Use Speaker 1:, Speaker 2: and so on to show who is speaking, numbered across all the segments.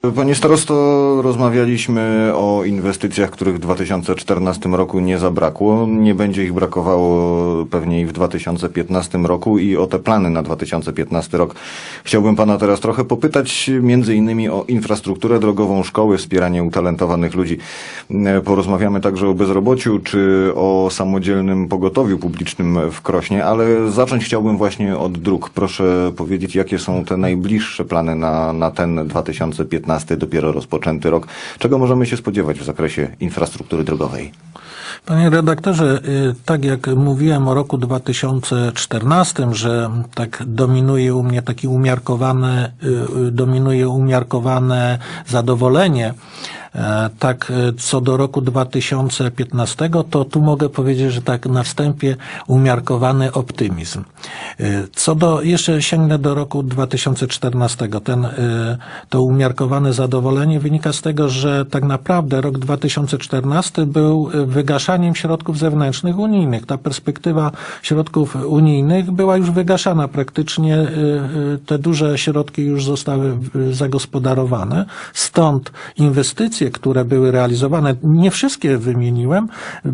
Speaker 1: Panie starosto, rozmawialiśmy o inwestycjach, których w 2014 roku nie zabrakło. Nie będzie ich brakowało pewnie i w 2015 roku i o te plany na 2015 rok. Chciałbym pana teraz trochę popytać między innymi o infrastrukturę drogową, szkoły, wspieranie utalentowanych ludzi. E, Porozmawiamy także o bezrobociu czy o samodzielnym pogotowiu publicznym w Krośnie, ale zacząć chciałbym właśnie od dróg. Proszę powiedzieć, jakie są te najbliższe plany na, na ten 2015 dopiero rozpoczęty rok. Czego możemy się spodziewać w zakresie infrastruktury drogowej?
Speaker 2: Panie redaktorze, y, tak jak mówiłem o roku 2014, że tak dominuje u mnie taki umiarkowane, y, y, dominuje umiarkowane zadowolenie, tak e, co do roku 2015, to tu mogę powiedzieć, że tak na wstępie umiarkowany optymizm. E, Co do, jeszcze sięgnę do roku 2014, ten, e, to umiarkowane zadowolenie wynika z tego, że tak naprawdę rok 2014 był e, wygaszaniem środków zewnętrznych unijnych. Ta perspektywa środków unijnych była już wygaszana. Praktycznie e, e, te duże środki już zostały e, zagospodarowane. Stąd inwestycje, które były realizowane, nie wszystkie wymieniłem, e,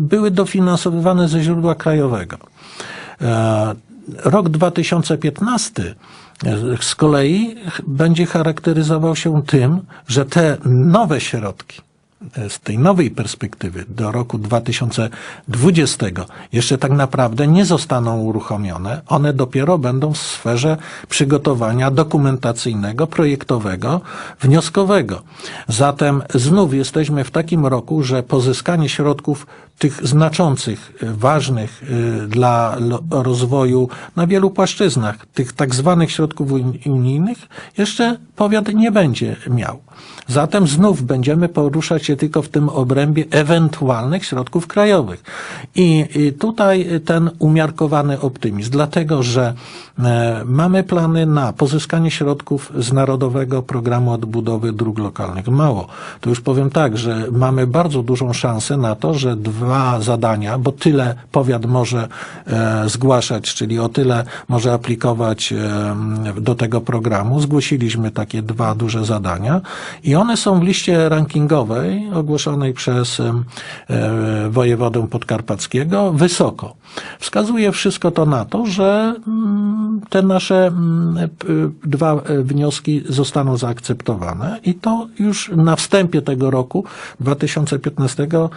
Speaker 2: były dofinansowywane ze źródła krajowego. E, Rok 2015 z kolei będzie charakteryzował się tym, że te nowe środki e, z tej nowej perspektywy do roku 2020 jeszcze tak naprawdę nie zostaną uruchomione. One dopiero będą w sferze przygotowania dokumentacyjnego, projektowego, wnioskowego. Zatem znów jesteśmy w takim roku, że pozyskanie środków tych znaczących, e, ważnych e, dla rozwoju na wielu płaszczyznach, tych tak zwanych środków uni- unijnych, jeszcze powiat nie będzie miał. Zatem znów będziemy poruszać się tylko w tym obrębie ewentualnych środków krajowych. I, i tutaj ten umiarkowany optymizm, dlatego że e, mamy plany na pozyskanie środków z Narodowego Programu Odbudowy Dróg Lokalnych. Mało. To już powiem tak, że mamy bardzo dużą szansę na to, że dwa zadania, bo tyle powiat może e, zgłaszać, czyli o tyle może aplikować e, do tego programu. Zgłosiliśmy takie dwa duże zadania i one są w liście rankingowej ogłoszonej przez e, wojewodę podkarpackiego wysoko. Wskazuje wszystko to na to, że mm, te nasze mm, dwa e, wnioski zostaną zaakceptowane i to już na wstępie tego roku 2015 e,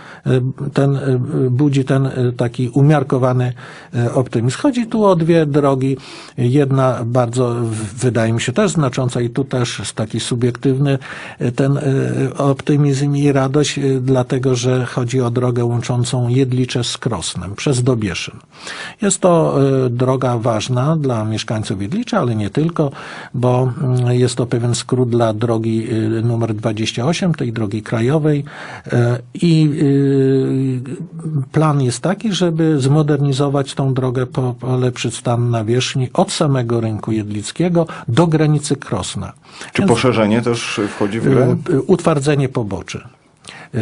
Speaker 2: ten budzi ten taki umiarkowany optymizm. Chodzi tu o dwie drogi. Jedna bardzo wydaje mi się też znacząca i tu też taki subiektywny ten optymizm i radość, e, dlatego że chodzi o drogę łączącą Jedlicze z Krosnem przez Dobieszyn. Jest to e, droga ważna dla mieszkańców Jedlicza, ale nie tylko, bo mm, jest to pewien skrót dla drogi e, numer 28, tej drogi krajowej i plan jest taki, żeby zmodernizować tą drogę, po- polepszyć stan nawierzchni od samego rynku jedlickiego do granicy Krosna.
Speaker 1: Czy
Speaker 2: Więc-
Speaker 1: poszerzenie też wchodzi w grę?
Speaker 2: Y, Utwardzenie poboczy.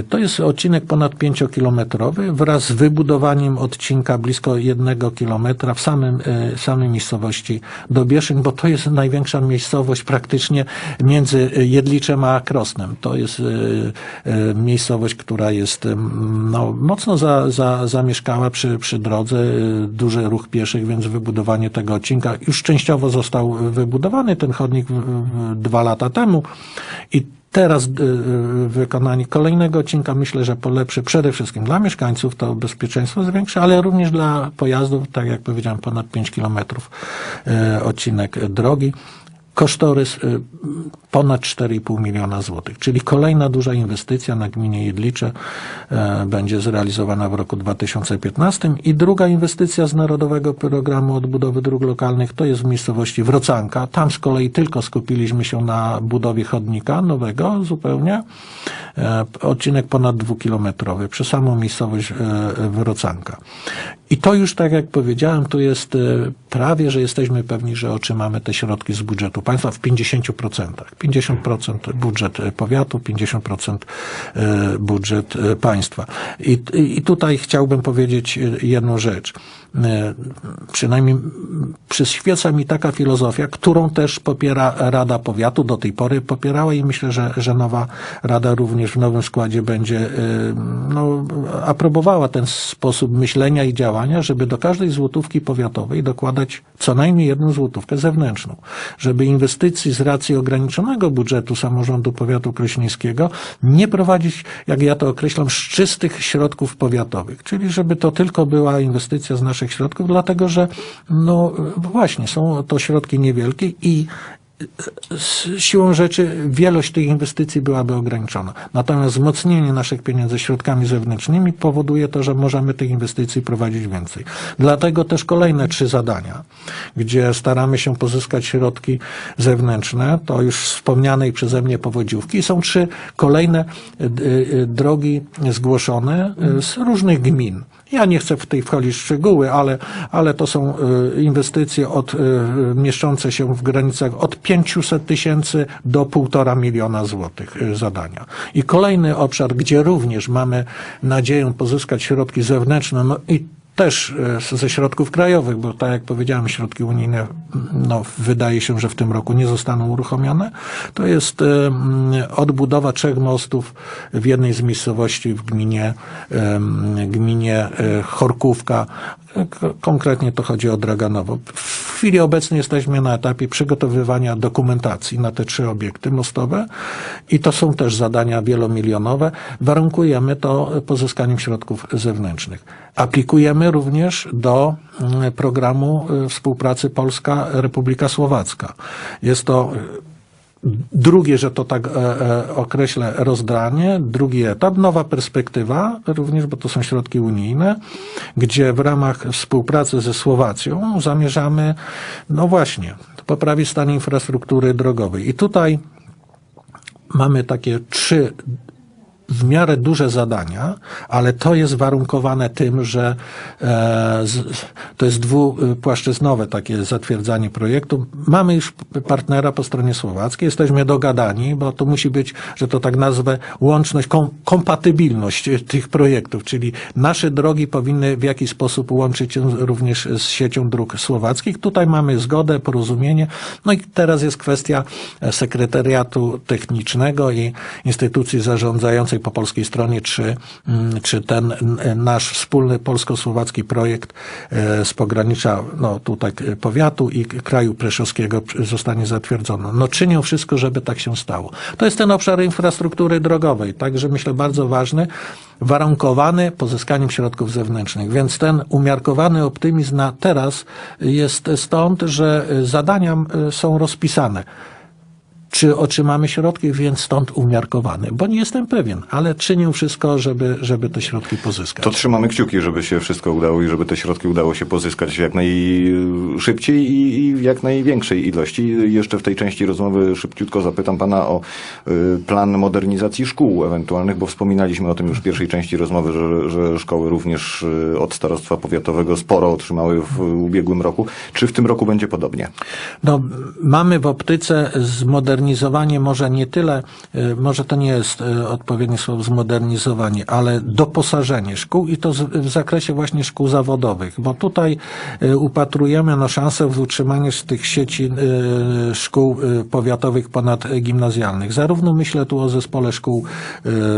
Speaker 2: To jest odcinek ponad 5-kilometrowy wraz z wybudowaniem odcinka blisko jednego kilometra w samym, y, samej miejscowości Dobieszyn, bo to jest największa miejscowość praktycznie między Jedliczem a Krosnem. To jest y, y, miejscowość, która jest no, mocno za, za, zamieszkała przy, przy drodze, duży ruch pieszych, więc wybudowanie tego odcinka już częściowo został wybudowany ten chodnik dwa lata temu i Teraz y, y, wykonanie kolejnego odcinka myślę, że polepszy przede wszystkim dla mieszkańców, to bezpieczeństwo zwiększy, ale również dla pojazdów, tak jak powiedziałem, ponad 5 kilometrów y, odcinek drogi. Kosztorys ponad 4,5 miliona złotych, czyli kolejna duża inwestycja na gminie Jedlicze e, będzie zrealizowana w roku 2015 i druga inwestycja z Narodowego Programu Odbudowy Dróg Lokalnych to jest w miejscowości Wrocanka. Tam z kolei tylko skupiliśmy się na budowie chodnika nowego zupełnie. E, Odcinek ponad dwukilometrowy przez samą miejscowość e, Wrocanka. I to już, tak jak powiedziałem, tu jest prawie, że jesteśmy pewni, że otrzymamy te środki z budżetu państwa w 50%. 50% budżet e, powiatu, 50% e, budżet e, państwa. I, I tutaj chciałbym powiedzieć jedną rzecz. Przynajmniej przyświeca mi taka filozofia, którą też popiera Rada Powiatu, do tej pory popierała i myślę, że, że nowa Rada również w nowym składzie będzie no, aprobowała ten sposób myślenia i działania, żeby do każdej złotówki powiatowej dokładać co najmniej jedną złotówkę zewnętrzną. Żeby inwestycji z racji budżetu samorządu powiatu krośnieńskiego nie prowadzić, jak ja to określam, z czystych środków powiatowych. Czyli żeby to tylko była inwestycja z naszych środków, dlatego że no właśnie, są to środki niewielkie i siłą rzeczy wielość tych inwestycji byłaby ograniczona. Natomiast wzmocnienie naszych pieniędzy środkami zewnętrznymi powoduje to, że możemy tych inwestycji prowadzić więcej. Dlatego też kolejne trzy zadania, gdzie staramy się pozyskać środki zewnętrzne, to już wspomnianej przeze mnie powodziówki, są trzy kolejne y, y, drogi zgłoszone y, z różnych gmin. Ja nie chcę w tej wchodzić w szczegóły, ale, ale to są y, inwestycje od, y, mieszczące się w granicach od 500 tysięcy do półtora miliona złotych y, zadania. I kolejny obszar, gdzie również mamy nadzieję pozyskać środki zewnętrzne, no i też e, ze środków krajowych, bo tak jak powiedziałem, środki unijne, no, wydaje się, że w tym roku nie zostaną uruchomione. To jest e, mm, odbudowa trzech mostów w jednej z miejscowości w gminie, em, gminie e, Chorkówka. Konkretnie to chodzi o Draganowo. Chwili obecnej jesteśmy na etapie przygotowywania dokumentacji na te trzy obiekty mostowe i to są też zadania wielomilionowe. Warunkujemy to pozyskaniem środków zewnętrznych. Aplikujemy również do mm, programu y, współpracy Polska-Republika Słowacka. Jest to drugie, że to tak e, e, określę, rozdanie, drugi etap, nowa perspektywa, również, bo to są środki unijne, gdzie w ramach współpracy ze Słowacją zamierzamy, no właśnie, poprawić stan infrastruktury drogowej. I tutaj mamy takie trzy w miarę duże zadania, ale to jest warunkowane tym, że e, to jest dwupłaszczyznowe takie zatwierdzanie projektu. Mamy już partnera po stronie słowackiej, jesteśmy dogadani, bo to musi być, że to tak nazwę, łączność, kom, kompatybilność tych projektów, czyli nasze drogi powinny w jakiś sposób łączyć się również z siecią dróg słowackich. Tutaj mamy zgodę, porozumienie. No i teraz jest kwestia sekretariatu technicznego i instytucji zarządzającej po polskiej stronie, czy, mm, czy ten nasz wspólny polsko-słowacki projekt e, z pogranicza no, tutaj e, powiatu i kraju preszowskiego zostanie zatwierdzony. No czynią wszystko, żeby tak się stało. To jest ten obszar infrastruktury drogowej, także myślę bardzo ważny, warunkowany pozyskaniem środków zewnętrznych. Więc ten umiarkowany optymizm na teraz jest stąd, że e, zadania są rozpisane czy otrzymamy środki, więc stąd umiarkowany, bo nie jestem pewien, ale czynię wszystko, żeby, żeby te środki pozyskać.
Speaker 1: To trzymamy kciuki, żeby się wszystko udało i żeby te środki udało się pozyskać jak najszybciej i, i w jak największej ilości. Jeszcze w tej części rozmowy szybciutko zapytam pana o y, plan modernizacji szkół ewentualnych, bo wspominaliśmy o tym już w pierwszej części rozmowy, że, że szkoły również y, od starostwa powiatowego sporo otrzymały w ubiegłym roku. Czy w tym roku będzie podobnie?
Speaker 2: No, mamy w optyce zmodernizowanie może nie tyle, y, może to nie jest y, odpowiednie słowo zmodernizowanie, ale doposażenie szkół i to w zakresie właśnie szkół zawodowych, bo tutaj y, upatrujemy no, szansę w utrzymaniu z tych sieci szkół powiatowych ponadgimnazjalnych. Zarówno myślę tu o zespole szkół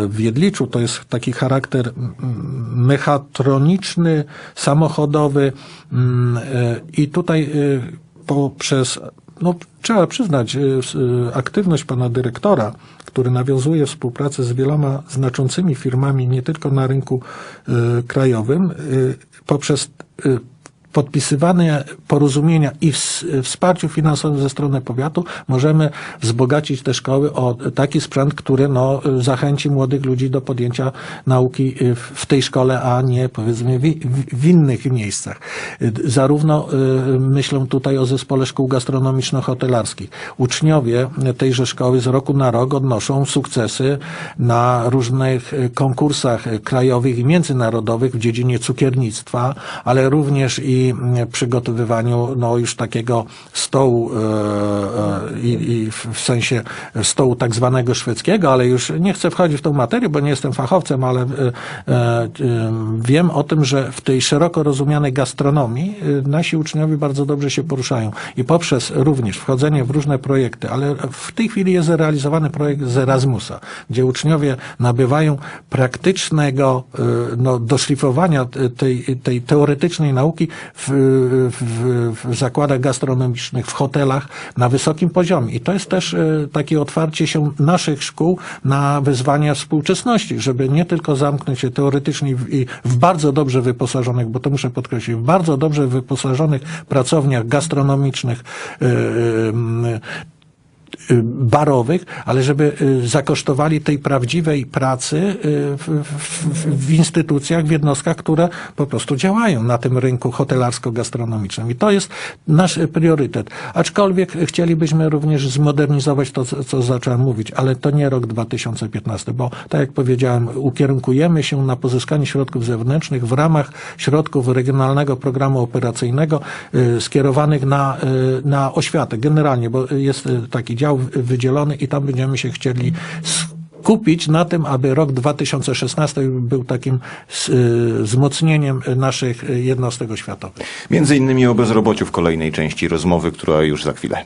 Speaker 2: w Jedliczu, to jest taki charakter mechatroniczny, samochodowy i tutaj poprzez, no trzeba przyznać, s- y, aktywność pana dyrektora, który nawiązuje współpracę z wieloma znaczącymi firmami, nie tylko na rynku y, krajowym, poprzez podpisywane porozumienia i ws- wsparciu finansowym ze strony powiatu możemy wzbogacić te szkoły o taki sprzęt, który no, zachęci młodych ludzi do podjęcia nauki y, w- tej szkole, a nie powiedzmy w, innych miejscach. Zarówno y, myślę tutaj o zespole szkół gastronomiczno-hotelarskich. Uczniowie tejże szkoły z roku na rok odnoszą sukcesy na różnych konkursach krajowych i międzynarodowych w dziedzinie cukiernictwa, ale również i mm, przygotowywaniu no, już takiego stołu e, e, i, w sensie stołu tak zwanego szwedzkiego, ale już nie chcę wchodzić w tą materię, bo nie jestem fachowcem, ale e, e, e, wiem o tym, że w tej szeroko rozumianej gastronomii e, nasi uczniowie bardzo dobrze się poruszają. I poprzez również wchodzenie w różne projekty, ale w tej chwili jest realizowany projekt z Erasmusa, gdzie uczniowie nabywają praktycznego e, no, doszlifowania tej, tej teoretycznej nauki w, w, w zakładach gastronomicznych, w hotelach na wysokim poziomie. I to jest też e, takie otwarcie się naszych szkół na wyzwania współczesności, żeby nie tylko zamknąć się teoretycznie i w bardzo dobrze wyposażonych, bo to muszę podkreślić, w bardzo dobrze wyposażonych pracowniach gastronomicznych, e, e, barowych, ale żeby y, zakosztowali tej prawdziwej pracy y, w, w, w instytucjach, w jednostkach, które po prostu działają na tym rynku hotelarsko-gastronomicznym. I to jest nasz priorytet. Aczkolwiek chcielibyśmy również zmodernizować to, co- co zacząłem mówić, ale to nie rok 2015, bo tak jak powiedziałem, ukierunkujemy się na pozyskanie środków zewnętrznych w ramach środków Regionalnego Programu Operacyjnego y, skierowanych na, y, na oświatę generalnie, bo jest y, taki dział wydzielony i tam będziemy się chcieli skupić na tym, aby rok 2016 był takim y, wzmocnieniem naszych y, jednostek oświatowych.
Speaker 1: Między innymi o bezrobociu w kolejnej części rozmowy, która już za chwilę.